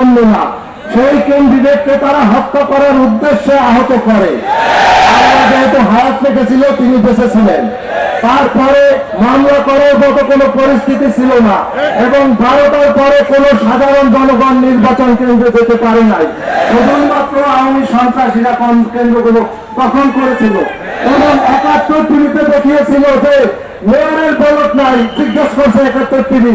জন্য না। সেই ক্যান্ডিডেটকে তারা হত্যা করার উদ্দেশ্যে আহত করে। যেহেতু হায়াত রেখেছিল, তিনি বেঁচে ছিলেন। তারপরে মামলা করার মতো কোনো পরিস্থিতি ছিল না এবং বারোটার পরে কোনো সাধারণ জনগণ নির্বাচন কেন্দ্রে যেতে পারে নাই। শুধুমাত্র আওয়ামী সন্ত্রাসীরা কোন কেন্দ্রগুলো দখল করেছিল এবং একাত্তর টিভিতে দেখিয়েছিল যে মেয়রের বলক নাই, জিজ্ঞেস করছে একাত্তর টিভি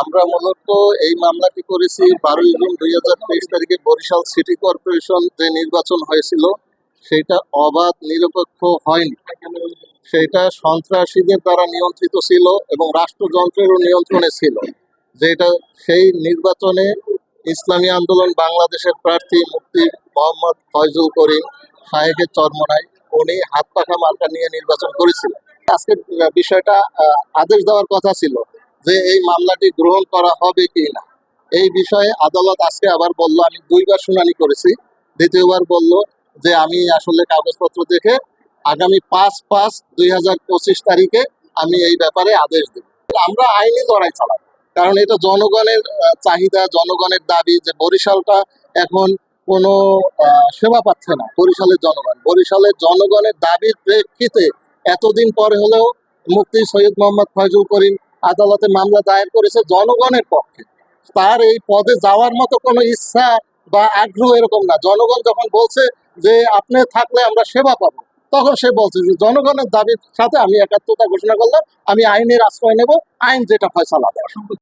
আমরা মূলত এই মামলাটি করেছি বারোই জুন দুই হাজার তেইশ তারিখে বরিশাল সিটি কর্পোরেশন যে নির্বাচন হয়েছিল, সেটা অবাধ, নিরপেক্ষ হয়নি। সেটা সন্ত্রাসীদের দ্বারা নিয়ন্ত্রিত ছিল এবং রাষ্ট্রযন্ত্রেরও নিয়ন্ত্রণে ছিল। যেটা সেই নির্বাচনে ইসলামী আন্দোলন বাংলাদেশের প্রার্থী মুক্তি মোহাম্মদ ফয়জুল করিম শাহেকের চরমনায় উনি হাত পাখা মার্কা নিয়ে নির্বাচন করেছিলেন। আজকে বিষয়টা আদেশ দেওয়ার কথা ছিল। যে এই মামলাটি গ্রহণ করা হবে কি না এই বিষয়ে আদালত আজকে আবার বলল, আমি দুইবার শুনানি করেছি। দ্বিতীয়বার বলল যে আমি আসলে কাগজপত্র দেখে আগামী পাঁচ পাঁচ দুই হাজার পঁচিশ তারিখে আমি এই ব্যাপারে আদেশ দেব। আমরা আইনি লড়াই চালাবো কারণ এটা জনগণের চাহিদা, জনগণের দাবি যে বরিশালটা এখন কোনো সেবা পাচ্ছে না, বরিশালের জনগণ। বরিশালের জনগণের দাবির প্রেক্ষিতে এতদিন পরে হলেও মুফতি সৈয়দ মোহাম্মদ ফয়জুল করিম আদালতে মামলা দায়ের করেছে জনগণের পক্ষে। তার এই পদে যাওয়ার মতো কোনো ইচ্ছা বা আগ্রহ এরকম না। জনগণ যখন বলছে যে আপনি থাকলে আমরা সেবা পাবো, তখন সে বলছে যে জনগণের দাবির সাথে আমি একাত্মতা ঘোষণা করলাম, আমি আইনের আশ্রয় নেব, আইন যেটা ফয়সালা দেয়।